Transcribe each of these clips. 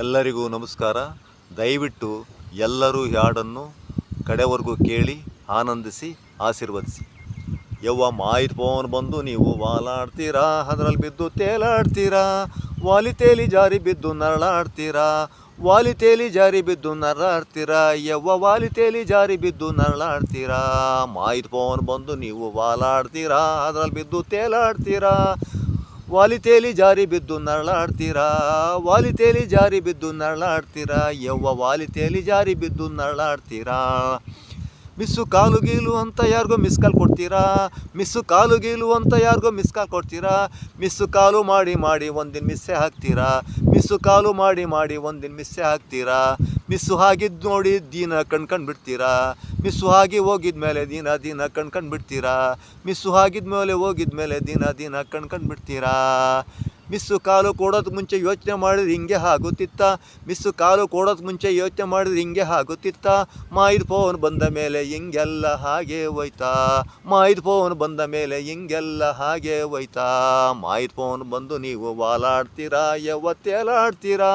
ಎಲ್ಲರಿಗೂ ನಮಸ್ಕಾರ. ದಯವಿಟ್ಟು ಎಲ್ಲರೂ ಈ ಹಾಡನ್ನು ಕಡೆವರೆಗೂ ಕೇಳಿ ಆನಂದಿಸಿ, ಆಶೀರ್ವದಿಸಿ. ಯವ್ವ ಮಾಯಿತ್ ಪವನ್ ಬಂದು, ನೀವು ವಾಲಾಡ್ತೀರಾ? ಅದರಲ್ಲಿ ಬಿದ್ದು ತೇಲಾಡ್ತೀರಾ? ವಾಲಿ ತೇಲಿ ಜಾರಿ ಬಿದ್ದು ನರಳಾಡ್ತೀರಾ? ವಾಲಿ ತೇಲಿ ಜಾರಿ ಬಿದ್ದು ನರಳಾಡ್ತೀರಾ? ಯವ್ವ ವಾಲಿ ತೇಲಿ ಜಾರಿ ಬಿದ್ದು ನರಳಾಡ್ತೀರಾ? ಮಾಯಿತ್ ಪವನ್ ಬಂದು, ನೀವು ವಾಲಾಡ್ತೀರಾ? ಅದರಲ್ಲಿ ಬಿದ್ದು ತೇಲಾಡ್ತೀರಾ? ವಾಲಿ ತೇಲಿ ಜಾರಿ ಬಿದ್ದು ನರಳಾಡ್ತೀರಾ? ವಾಲಿತೇಲಿ ಜಾರಿ ಬಿದ್ದು ನರಳಾಡ್ತೀರಾ? ಯವ್ವ ವಾಲಿತೇಲಿ ಜಾರಿ ಬಿದ್ದು ನರಳಾಡ್ತೀರಾ? ಮಿಸ್ಸು ಕಾಲು ಗೀಲು ಅಂತ ಯಾರಿಗೋ ಮಿಸ್ ಕಾಲ್ ಕೊಡ್ತೀರಾ? ಮಿಸ್ಸು ಕಾಲು ಗೀಲು ಅಂತ ಯಾರಿಗೋ ಮಿಸ್ ಕಾಲ್ ಕೊಡ್ತೀರಾ? ಮಿಸ್ಸು ಕಾಲು ಮಾಡಿ ಮಾಡಿ ಒಂದಿನ ಮಿಸ್ಸೆ ಹಾಕ್ತೀರಾ? ಮಿಸ್ಸು ಕಾಲು ಮಾಡಿ ಮಾಡಿ ಒಂದಿನ ಮಿಸ್ಸೆ ಹಾಕ್ತೀರಾ? ಮಿಸ್ಸು ಆಗಿದ್ದು ನೋಡಿ ದಿನ ಕಣ್ಕಂಡು ಬಿಡ್ತೀರಾ? ಮಿಸ್ಸು ಹಾಗೆ ಹೋಗಿದ ಮೇಲೆ ದಿನ ದಿನ ಕಣ್ಕಂಡು ಬಿಡ್ತೀರಾ? ಮಿಸ್ಸು ಹಾಗಿದ ಮೇಲೆ ಹೋಗಿದ ಮೇಲೆ ದಿನ ದಿನ ಕಣ್ಕಂಡು ಬಿಡ್ತೀರಾ? ಮಿಸ್ಸು ಕಾಲು ಕೊಡೋದು ಮುಂಚೆ ಯೋಚನೆ ಮಾಡಿದ್ರೆ ಹಿಂಗೆ ಆಗುತ್ತಿತ್ತ. ಮಿಸ್ಸು ಕಾಲು ಕೊಡೋದು ಮುಂಚೆ ಯೋಚನೆ ಮಾಡಿದ್ರೆ ಹಿಂಗೆ ಆಗುತ್ತಿತ್ತ. ಮಾಯಿದ ಫೋನ್ ಬಂದ ಮೇಲೆ ಹಿಂಗೆಲ್ಲ ಹಾಗೆ ಹೋಯ್ತಾ. ಮಾಯಿದ ಫೋನ್ ಬಂದ ಮೇಲೆ ಹಿಂಗೆಲ್ಲ ಹಾಗೆ ಹೋಯ್ತಾ. ಮಾಯಿದ ಫೋನ್ ಬಂದು ನೀವು ವಾಲಾಡ್ತೀರಾ, ಯವ್ವ ತೇಲಾಡ್ತೀರಾ?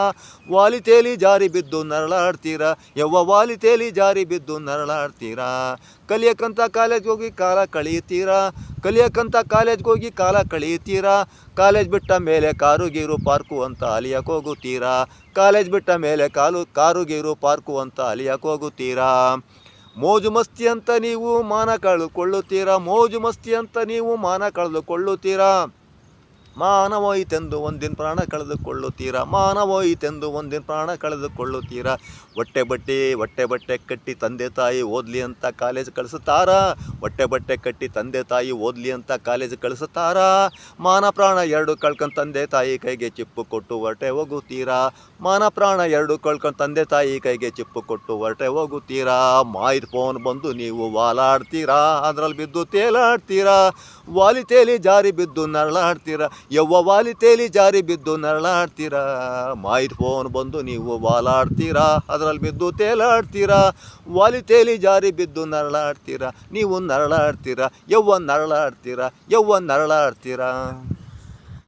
ವಾಲಿ ತೇಲಿ ಜಾರಿ ಬಿದ್ದು ನರಳಾಡ್ತೀರಾ, ಯವ್ವ ವಾಲಿ ತೇಲಿ ಜಾರಿ ಬಿದ್ದು ನರಳಾಡ್ತೀರಾ? ಕಲಿಯಕ್ಕಂತ ಕಾಲೇಜ್ಗೆ ಹೋಗಿ ಕಾಲ ಕಳೆಯುತ್ತೀರಾ? ಕಲಿಯಕ್ಕಂಥ ಕಾಲೇಜ್ಗೆ ಹೋಗಿ ಕಾಲ ಕಳೆಯುತ್ತೀರಾ? ಕಾಲೇಜ್ ಬಿಟ್ಟ ಮೇಲೆ ಕಾರು, ಗೀರು, ಪಾರ್ಕು ಅಂತ ಅಲಿಯಕ್ಕೆ ಹೋಗುತ್ತೀರಾ? ಕಾಲೇಜ್ ಬಿಟ್ಟ ಮೇಲೆ ಕಾಲು, ಕಾರು, ಗೀರು, ಪಾರ್ಕು ಅಂತ ಅಲಿಯಕ್ಕೆ ಹೋಗುತ್ತೀರಾ? ಮೋಜು ಮಸ್ತಿ ಅಂತ ನೀವು ಮಾನ ಕಳೆದುಕೊಳ್ಳುತ್ತೀರಾ? ಮೋಜು ಮಸ್ತಿ ಅಂತ ನೀವು ಮಾನ ಕಳೆದುಕೊಳ್ಳುತ್ತೀರಾ? ಮಾನವೋಯಿತೆಂದು ಒಂದಿನ ಪ್ರಾಣ ಕಳೆದುಕೊಳ್ಳುತ್ತೀರಾ? ಮಾನವೋಯಿತೆಂದು ಒಂದಿನ ಪ್ರಾಣ ಕಳೆದುಕೊಳ್ಳುತ್ತೀರಾ? ಹೊಟ್ಟೆ ಬಟ್ಟೆ ಹೊಟ್ಟೆ ಬಟ್ಟೆ ಕಟ್ಟಿ ತಂದೆ ತಾಯಿ ಓದಲಿ ಅಂತ ಕಾಲೇಜ್ ಕಳಿಸುತ್ತಾರಾ? ಹೊಟ್ಟೆ ಬಟ್ಟೆ ಕಟ್ಟಿ ತಂದೆ ತಾಯಿ ಓದಲಿ ಅಂತ ಕಾಲೇಜ್ ಕಳಿಸುತ್ತಾರಾ? ಮಾನ ಪ್ರಾಣ ಎರಡು ಕಳ್ಕೊಂಡು ತಂದೆ ತಾಯಿ ಕೈಗೆ ಚಿಪ್ಪು ಕೊಟ್ಟು ಹೊರಟೆ ಹೋಗುತ್ತೀರಾ? ಮಾನ ಪ್ರಾಣ ಎರಡು ಕಳ್ಕೊಂಡು ತಂದೆ ತಾಯಿ ಕೈಗೆ ಚಿಪ್ಪು ಕೊಟ್ಟು ಹೊರಟೆ ಹೋಗುತ್ತೀರಾ? ಮಾಯಿದ ಫೋನ್ ಬಂದು ನೀವು ವಾಲಾಡ್ತೀರಾ? ಅದರಲ್ಲಿ ಬಿದ್ದು ತೇಲಾಡ್ತೀರಾ? ವಾಲಿ ತೇಲಿ ಜಾರಿ ಬಿದ್ದು ನರಳಾಡ್ತೀರಾ? ಯವ್ವ ವಾಲಿ ತೇಲಿ ಜಾರಿ ಬಿದ್ದು ನರಳಾಡ್ತೀರಾ? ಮಾಹಿತಿ ಫೋನ್ ಬಂದು ನೀವು ವಾಲಾಡ್ತೀರಾ? ಅದರಲ್ಲಿ ಬಿದ್ದು ತೇಲಾಡ್ತೀರಾ? ವಾಲಿ ತೇಲಿ ಜಾರಿ ಬಿದ್ದು ನರಳಾಡ್ತೀರಾ? ನೀವು ನರಳಾಡ್ತೀರಾ? ಯವ್ವ ನರಳಾಡ್ತೀರಾ? ಯವ್ವ ನರಳಾಡ್ತೀರಾ?